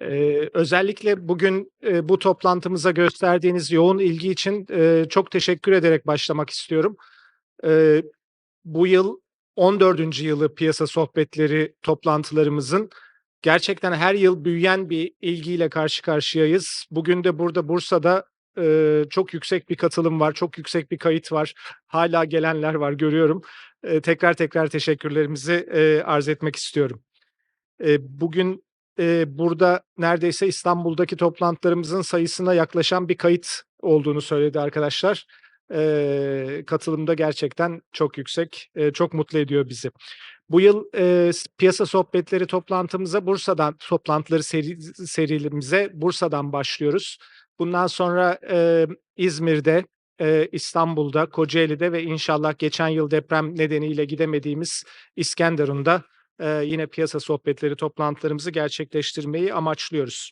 Eee, özellikle bugün, eee, bu toplantımıza gösterdiğiniz yoğun ilgi için, eee, çok teşekkür ederek başlamak istiyorum. Eee, bu yıl 14. yılı piyasa sohbetleri toplantılarımızın. Gerçekten her yıl büyüyen bir ilgiyle karşı karşıyayız. Bugün de burada Bursa'da, eee, çok yüksek bir katılım var, çok yüksek bir kayıt var. Hâlâ gelenler var, görüyorum. Eee, tekrar tekrar teşekkürlerimizi, eee, arz etmek istiyorum. Bugün, eee, burada neredeyse İstanbul'daki toplantılarımızın sayısına yaklaşan bir kayıt olduğunu söyledi arkadaşlar. Eee, katılım da gerçekten çok yüksek, eee, çok mutlu ediyor bizi. Bu yıl, s piyasa sohbetleri toplantımıza Bursa'dan toplantıları seri serimize Bursa'dan başlıyoruz. Bundan sonra, emm, İzmir'de, eee, İstanbul'da, Kocaeli'de ve inşallah geçen yıl deprem nedeniyle gidemediğimiz İskenderun'da, eee, yine piyasa sohbetleri toplantılarımızı gerçekleştirmeyi amaçlıyoruz.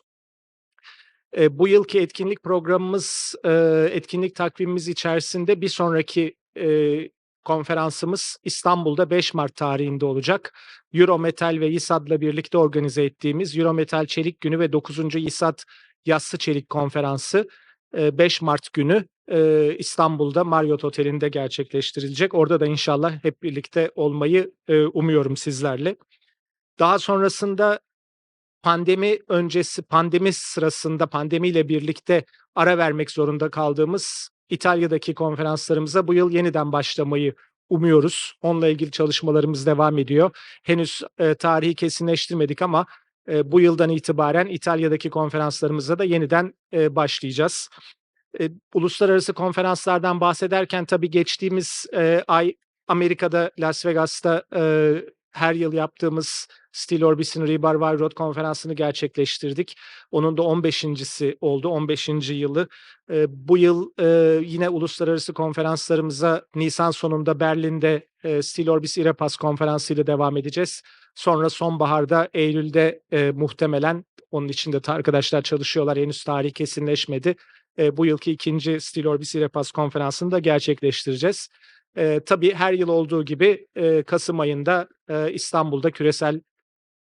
Eee, bu yılki etkinlik programımız, eee, etkinlik takvimimiz içerisinde bir sonraki, eee, konferansımız İstanbul'da 5 Mart tarihinde olacak. Eurometal ve İSAD'la birlikte organize ettiğimiz Eurometal Çelik Günü ve 9. İSAD Yassı Çelik Konferansı, 5 Mart günü, İstanbul'da Marriott Oteli'nde gerçekleştirilecek. Orada da inşallah hep birlikte olmayı, umuyorum sizlerle. Daha sonrasında pandemi öncesi, pandemi sırasında pandemiyle birlikte ara vermek zorunda kaldığımız İtalya'daki konferanslarımıza bu yıl yeniden başlamayı umuyoruz. Onunla ilgili çalışmalarımız devam ediyor. Henüz, eee, tarihi kesinleştirmedik ama, bu yıldan itibaren İtalya'daki konferanslarımıza da yeniden, eee, başlayacağız. Eee, uluslararası konferanslardan bahsederken tabii geçtiğimiz, eee, ay Amerika'da, Las Vegas'ta, eee, her yıl yaptığımız Steel Orbis'in Rebar Rod konferansını gerçekleştirdik. Onun da 15'incisi oldu, 15. yılı. Eee, bu yıl, eee, yine uluslararası konferanslarımıza nisan sonunda Berlin'de, eee, Steel Orbis IRAPAS konferansıyla devam edeceğiz. Sonra sonbaharda, eylülde, eee, muhtemelen onun için de ta arkadaşlar çalışıyorlar, henüz tarih kesinleşmedi. Eee, bu yılki 2. Steel Orbis IRAPAS konferansını da gerçekleştireceğiz. Eee, tabii her yıl olduğu gibi, eee, kasım ayında, eee, İstanbul'da Küresel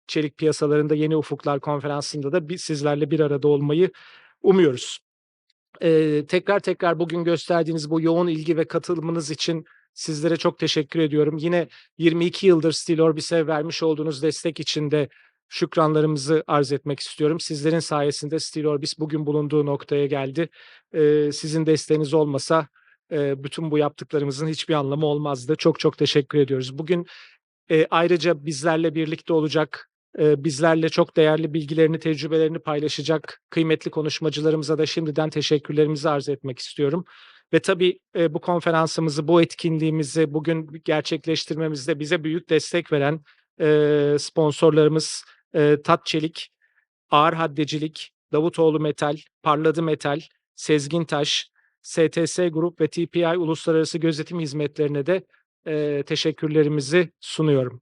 Çelik Piyasalarında Yeni Ufuklar Konferansı'nda da bi sizlerle bir arada olmayı umuyoruz. Eee, tekrar tekrar bugün gösterdiğiniz bu yoğun ilgi ve katılımınız için sizlere çok teşekkür ediyorum. Yine 22 yıldır Steel Orbis'e vermiş olduğunuz destek için de şükranlarımızı arz etmek istiyorum. Sizlerin sayesinde Steel Orbis bugün bulunduğu noktaya geldi. Eee, sizin desteğiniz olmasa, bütün bu yaptıklarımızın hiçbir anlamı olmazdı. Çok çok teşekkür ediyoruz. Bugün, ayrıca bizlerle birlikte olacak, bizlerle çok değerli bilgilerini, tecrübelerini paylaşacak kıymetli konuşmacılarımıza da şimdiden teşekkürlerimizi arz etmek istiyorum. Ve tabii, bu konferansımızı, bu etkinliğimizi bugün gerçekleştirmemizde bize büyük destek veren, sponsorlarımız, Tat Çelik, Ağır Haddecilik, Davutoğlu Metal, Parladı Metal, Sezgin Taş, STS Grup ve TPI Uluslararası Gözetim Hizmetlerine de, eee, teşekkürlerimizi sunuyorum.